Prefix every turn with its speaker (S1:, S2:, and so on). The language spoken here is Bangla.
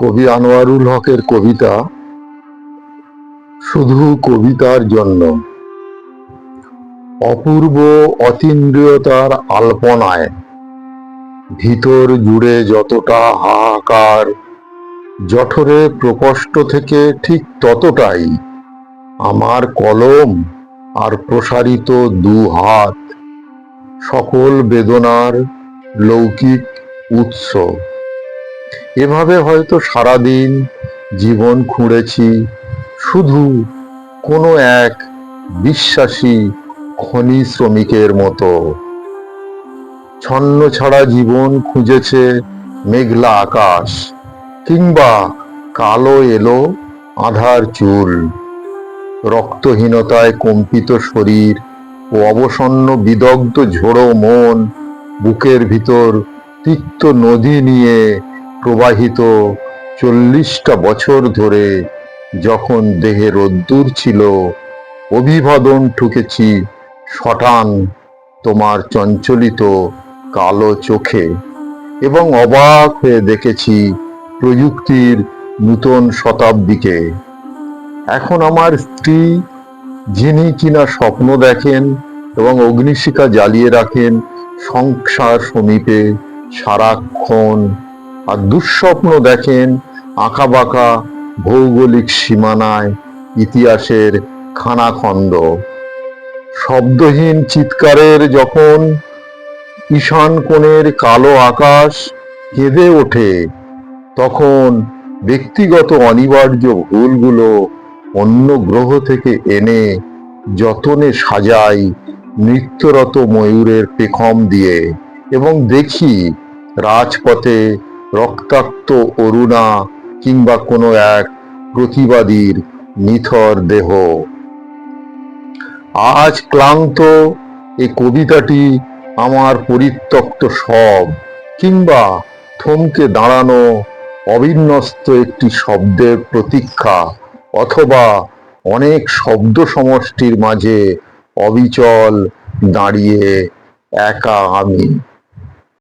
S1: কবি আনোয়ারুল হকের কবিতা, শুধু কবিতার জন্য। অপূর্ব অতীন্দ্রিয়তার আলপনায়, ভিতর জুড়ে যতটা হাহাকার, জঠরে প্রকষ্ট থেকে ঠিক ততটাই আমার কলম আর প্রসারিত দু হাত, সকল বেদনার লৌকিক উৎস। এভাবে হয়তো সারাদিন জীবন খুঁড়েছি, শুধু কোনো এক বিশ্বাসী খনি শ্রমিকের মতো। ছন্ন ছাড়া জীবন খুঁজেছে মেঘলা আকাশ, কিংবা কালো এলো আধার চুল। রক্তহীনতায় কম্পিত শরীর ও অবসন্ন বিদগ্ধ ঝোড়ো মন, বুকের ভিতর তিক্ত নদী নিয়ে প্রবাহিত চল্লিশটা বছর ধরে যখন দেহে রোদ্দুর ছিল, অভিবাদন ঠুকেছি শটান তোমার চঞ্চলিত কালো চোখে এবং অবাক হয়ে দেখেছি প্রযুক্তির নূতন শতাব্দীকে। এখন আমার স্ত্রী, যিনি কিনা স্বপ্ন দেখেন এবং অগ্নিশিখা জ্বালিয়ে রাখেন সংসার সমীপে সারাক্ষণ আর দুঃস্বপ্ন দেখেন আঁকাবাঁকা ভৌগোলিক সীমানায় ইতিহাসের খানাখন্দ। শব্দহীন চিৎকারের যখন ঈশান কোণের কালো আকাশ কেঁদে ওঠে, তখন ব্যক্তিগত অনিবার্য ভুলগুলো অন্য গ্রহ থেকে এনে যতনে সাজাই নৃত্যরত ময়ূরের পেখম দিয়ে। এবং দেখি রাজপথে রক্তাক্ত অরুণা কিংবা কোনো এক প্রতিবাদীর নিথর দেহ। আজ ক্লান্ত এই কবিতাটি আমার পরিত্যক্ত সব কিংবা থমকে দাঁড়ানো অবিন্যস্ত একটি শব্দের প্রতীক্ষা অথবা অনেক শব্দ সমষ্টির মাঝে অবিচল দাঁড়িয়ে একা আমি।